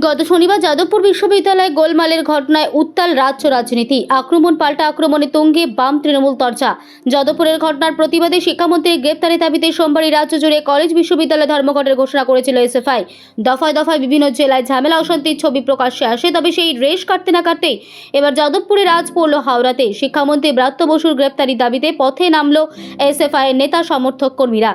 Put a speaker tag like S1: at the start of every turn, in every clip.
S1: গত শনিবার যাদবপুর বিশ্ববিদ্যালয়ে গোলমালের ঘটনায় উত্তাল রাজ্য রাজনীতি। আক্রমণ পাল্টা আক্রমণে তঙ্গে বাম তৃণমূল চর্চা যাদবপুরের ঘটনার প্রতিবাদে শিক্ষামন্ত্রীর গ্রেপ্তারের দাবিতে সোমবারই রাজ্য জুড়ে কলেজ বিশ্ববিদ্যালয় ধর্মঘটের ঘোষণা করেছিল এসএফআই। দফায় দফায় বিভিন্ন জেলায় ঝামেলা অশান্তির ছবি প্রকাশ্যে আসে, তবে সেই রেশ কাটতে না কাটতেই এবার যাদবপুরে রাজ পড়ল হাওড়াতে। শিক্ষামন্ত্রী ব্রাত্য বসুর গ্রেপ্তারি দাবিতে পথে নামল এসএফআই নেতা সমর্থক কর্মীরা।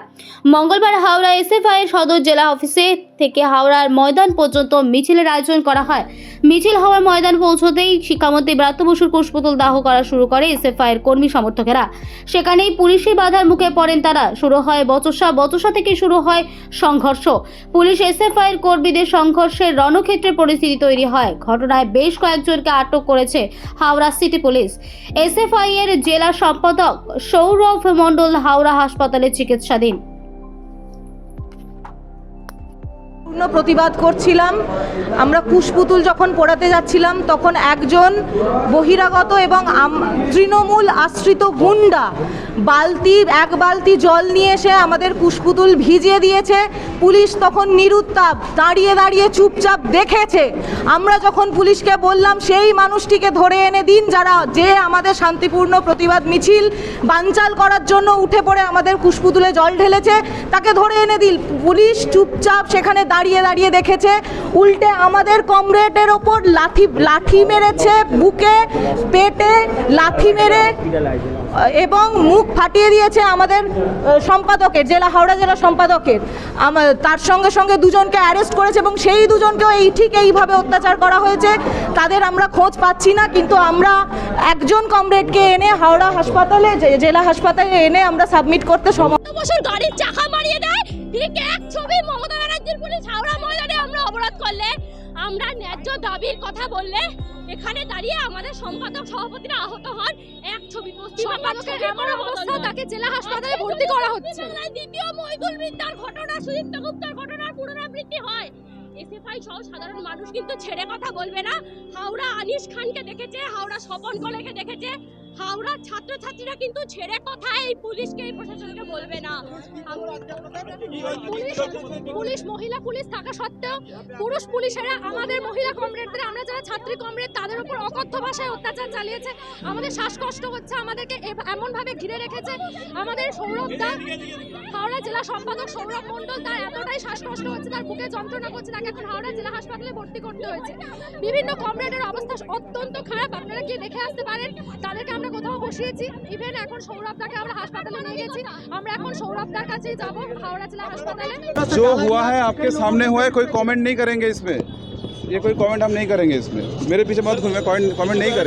S1: মঙ্গলবার হাওড়া এসএফআই সদর জেলা অফিসে থেকে হাওড়ার ময়দান পর্যন্ত মিছিলের আয়োজন করা হয়। মিছিল হওয়ার ময়দান পৌঁছতেই শিক্ষামন্ত্রী ব্রাত্য বসুর কোষপুতল দাহ করা শুরু করে এসএফআই এর কর্মী সমর্থকেরা। সেখানেই পুলিশের বাধার মুখে পড়েন তারা। শুরু হয় বচসা। বচসা থেকে শুরু হয় সংঘর্ষ। পুলিশ এসএফআই এর কর্মীদের সংঘর্ষের রণক্ষেত্রে পরিস্থিতি তৈরি হয়। ঘটনায় বেশ কয়েকজনকে আটক করেছে হাওড়া সিটি পুলিশ। এসএফআই এর জেলা সম্পাদক সৌরভ মণ্ডল হাওড়া হাসপাতালে চিকিৎসাধীন।
S2: পূর্ণ প্রতিবাদ করছিলাম। আমরা কুশপুতুল যখন পড়াতে যাচ্ছিলাম, তখন একজন বহিরাগত এবং তৃণমূল আশ্রিত গুন্ডা বালতি, এক বালতি জল নিয়ে এসে আমাদের কুশপুতুল ভিজিয়ে দিয়েছে। পুলিশ তখন নিরুত্তাপ, দাঁড়িয়ে দাঁড়িয়ে চুপচাপ দেখেছে। আমরা যখন পুলিশকে বললাম, সেই মানুষটিকে ধরে এনে দিন যারা যে আমাদের শান্তিপূর্ণ প্রতিবাদ মিছিল বানচাল করার জন্য উঠে পড়ে আমাদের কুশপুতুলে জল ঢেলেছে, তাকে ধরে এনে দিল। পুলিশ চুপচাপ সেখানে দাঁড়িয়ে দাঁড়িয়ে দেখেছে। উল্টে আমাদের কমরেডের ওপর লাঠি লাঠি মেরেছে, বুকে, পেটে লাথি মেরে এবং মুখ ফাটিয়ে দিয়েছে আমাদের সম্পাদকের, জেলা, হাওড়া জেলা সম্পাদকের। তার সঙ্গে সঙ্গে দুজনকে অ্যারেস্ট করেছে এবং সেই দুজনকেও এই ঠিক এইভাবে অত্যাচার করা হয়েছে। তাদের আমরা খোঁজ পাচ্ছি না, কিন্তু আমরা একজন কমরেডকে এনে হাওড়া হাসপাতালে জেলা হাসপাতালে এনে আমরা সাবমিট করতে সম
S3: বছর গাড়ির চাকা মমতা ব্যানার্জির হাওড়া আমরা অবরোধ করলে। আমরা ন্যায্য দাবির কথা বললে এখানে দাঁড়িয়ে আমাদের সম্পাদক সভাপতিরা আহত হন। এক ছবি
S4: সম্পাদকের এমন অবস্থা, তাকে জেলা হাসপাতালে ভর্তি করা হচ্ছে।
S3: দ্বিতীয় মহিদুল বিদ্যার ঘটনা সুদীপ্ত গুপ্তার ঘটনার পুনরাবৃত্তি হয়। এসএফআই সহ সাধারণ মানুষ কিন্তু ছেড়ে কথা বলবে না। হাওড়া আনিস খানকে দেখেছে হাওড়া স্বপন কলেকে দেখেছে। হাওড়ার ছাত্রছাত্রীরা কিন্তু ছেড়ে কথা এই পুলিশকে, এই প্রশাসনকে বলবে না।
S4: পুলিশ মহিলা পুলিশ থাকা সত্ত্বেও পুরুষ পুলিশেরা আমাদের মহিলা কমরেডদের, আমরা যারা ছাত্রী কমরেড, তাদের উপর অকথ্য ভাষায় অত্যাচার চালিয়েছে। আমাদের শ্বাসকষ্ট হচ্ছে, আমাদেরকে এমনভাবে ঘিরে রেখেছে। আমাদের সৌরভ দা, হাওড়া জেলা সম্পাদক সৌরভ মণ্ডল, তার এতটাই শ্বাসকষ্ট হচ্ছে, তার বুকে যন্ত্রণা করছে, তাকে এখন হাওড়া জেলা হাসপাতালে ভর্তি করতে হয়েছে। বিভিন্ন কমরেডের অবস্থা অত্যন্ত খারাপ, আপনারা গিয়ে দেখে আসতে পারেন। তাদেরকে আমরা কোথাও বসিয়েছি ইভেন এখন সৌরভ দাকে আমরা হাসপাতালে নিয়ে গেছি আমরা এখন সৌরভ দার কাছেই যাবো হাওড়া জেলা হাসপাতালে
S5: जो हुआ है आपके सामने हुआ है कोई कमेंट नहीं करेंगे इसमें ये कोई कमेंट हम नहीं करेंगे इसमें मेरे पीछे मत घूमे कमेंट नहीं करेंगे